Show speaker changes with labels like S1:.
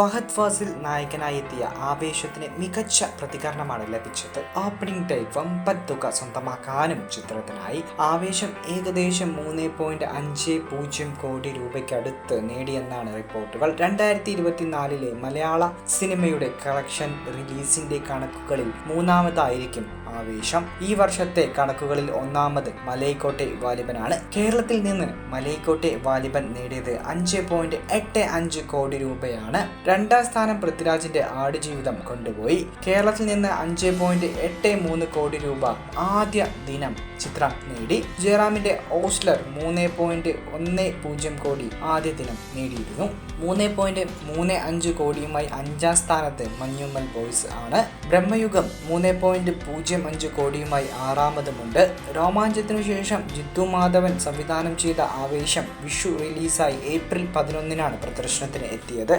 S1: ഫഹദ് ഫാസിൽ നായകനായി എത്തിയ ആവേശത്തിന് മികച്ച പ്രതികരണമാണ് ലഭിച്ചത്. ഓപ്പണിംഗ് ഡേ വമ്പൻ തുക സ്വന്തമാക്കാനും ചിത്രത്തിനായി ആവേശം ഏകദേശം മൂന്ന് പോയിന്റ് അഞ്ച് പൂജ്യം കോടി രൂപയ്ക്കടുത്ത് നേടിയെന്നാണ് റിപ്പോർട്ടുകൾ. രണ്ടായിരത്തി ഇരുപത്തിനാലിലെ മലയാള സിനിമയുടെ കളക്ഷൻ റിലീസിന്റെ കണക്കുകളിൽ മൂന്നാമതായിരിക്കും ആവേശം. ഈ വർഷത്തെ കണക്കുകളിൽ ഒന്നാമത് മലൈക്കോട്ടെ വാലിബനാണ്. കേരളത്തിൽ നിന്ന് മലൈക്കോട്ടെ വാലിബൻ നേടിയത് അഞ്ച് പോയിന്റ് എട്ട് അഞ്ച് കോടി രൂപയാണ്. രണ്ടാം സ്ഥാനം പൃഥ്വിരാജിന്റെ ആടുജീവിതം കൊണ്ടുപോയി. കേരളത്തിൽ നിന്ന് അഞ്ച് പോയിന്റ് എട്ട് മൂന്ന് കോടി രൂപ ആദ്യ ദിനം ചിത്രം നേടി. ജയറാമിന്റെ ഓസ്ലർ മൂന്ന് പോയിന്റ് ഒന്ന് പൂജ്യം കോടി ആദ്യ ദിനം നേടിയിരുന്നു. മൂന്ന് പോയിന്റ് മൂന്ന് അഞ്ച് കോടിയുമായി അഞ്ചാം സ്ഥാനത്ത് മഞ്ഞുമ്മൽ ബോയ്സ് ആണ്. ബ്രഹ്മയുഗം മൂന്ന് പോയിന്റ് പൂജ്യം അഞ്ച് കോടിയുമായി ആറാമതുമുണ്ട്. രോമാഞ്ചത്തിനു ശേഷം ജിത്തു മാധവൻ സംവിധാനം ചെയ്ത ആവേശം വിഷു റിലീസായി ഏപ്രിൽ പതിനൊന്നിനാണ് പ്രദർശനത്തിന് എത്തിയത്.